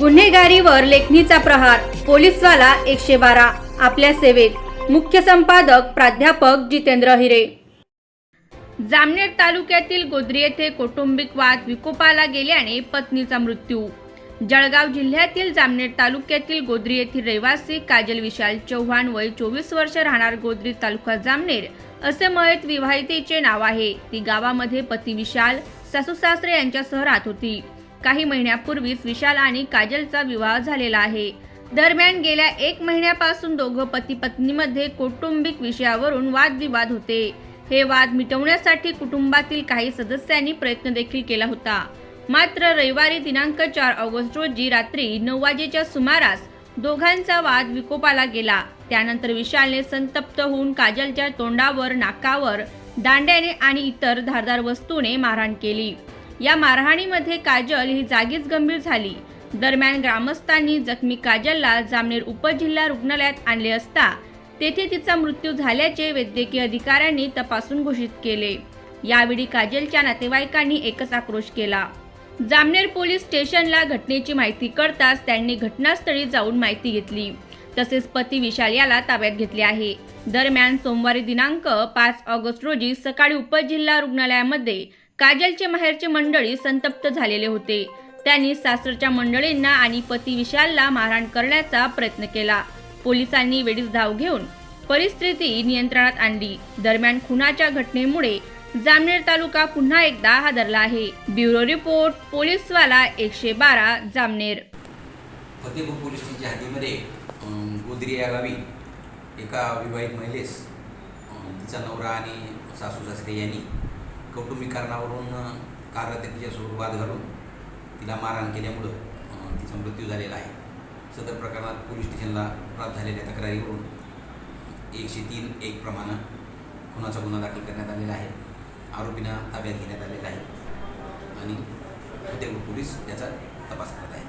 गुन्हेगारीवर लेखणीचा प्रहार पोलीसवाला एकशे बारा आपल्या सेवेत. मुख्य संपादक प्राध्यापक जितेंद्र हिरे. जामनेर तालुक्यातील गोद्री येथे कौटुंबिक वाद विकोपाला गेल्याने पत्नीचा मृत्यू. जळगाव जिल्ह्यातील जामनेर तालुक्यातील गोद्री येथील रहिवासी काजल विशाल चव्हाण वय चोवीस वर्ष राहणार गोद्री तालुका जामनेर असे मयत विवाहितेचे नाव आहे. ती गावामध्ये पती विशाल सासू सासरे यांच्यासह राहत होती. काही महिन्यापूर्वीच विशाल आणि काजलचा विवाह झालेला आहे. दरम्यान गेल्या एक महिन्यापासून दोघं पती पत्नीमध्ये कौटुंबिक विषयावरून वादविवाद होते. हे वाद मिटवण्यासाठी कुटुंबातील काही सदस्यांनी प्रयत्न देखील केला होता. मात्र रविवारी दिनांक चार ऑगस्ट रोजी रात्री नऊ वाजेच्या सुमारास दोघांचा वाद विकोपाला गेला. त्यानंतर विशालने संतप्त होऊन काजलच्या तोंडावर नाकावर दांड्याने आणि इतर धारदार वस्तूने मारहाण केली. या मारहाणीमध्ये काजल ही जागीच गंभीर झाली. दरम्यान ग्रामस्थांनी जखमी काजलला जामनेर उपजिल्हा रुग्णालयात आणले असता तेथे तिचा मृत्यू झाल्याचे वैद्यकीय अधिकाऱ्यांनी तपासून घोषित केले. यावेळी काजलच्या नातेवाईकांनी एकच आक्रोश केला. जामनेर पोलीस स्टेशनला घटनेची माहिती कळताच त्यांनी घटनास्थळी जाऊन माहिती घेतली. तसेच पती विशाल याला ताब्यात घेतले आहे. दरम्यान सोमवारी दिनांक पाच ऑगस्ट रोजी सकाळी उपजिल्हा रुग्णालयामध्ये काजलचे माहेरचे मंडळी संतप्त झालेले होते. त्यांनी सासरच्या मंडळींना आणि पती विशालला मारहाण करण्याचा प्रयत्न केला. पोलिसांनी वेळीच धाव घेऊन परिस्थिती नियंत्रणात आणली. दरम्यान खुनाच्या घटनेमुळे जामनेर तालुका पुन्हा एकदा हादरला आहे. ब्युरो रिपोर्ट पोलीसवाला एकशे बारा जामनेर. फतेपूर पोलीस स्टेशनच्या हद्दीमध्ये गोदरी या गावी एका विवाहित महिलेस तिचा नवरा आणि सासू सासरे यांनी कौटुंबिक कारणावरून अं, तिच्यासोबत वाद घालून तिला मारहाण केल्यामुळं तिचा मृत्यू झालेला आहे. सदर प्रकरणात पोलीस स्टेशनला प्राप्त झालेल्या तक्रारीवरून एकशे तीन एक प्रमाणे खुनाचा गुन्हा दाखल करण्यात आलेला आहे. आरोपींना ताब्यात घेण्यात आलेला आहे. आणि फतेपूर पोलीस याचा तपास करत आहे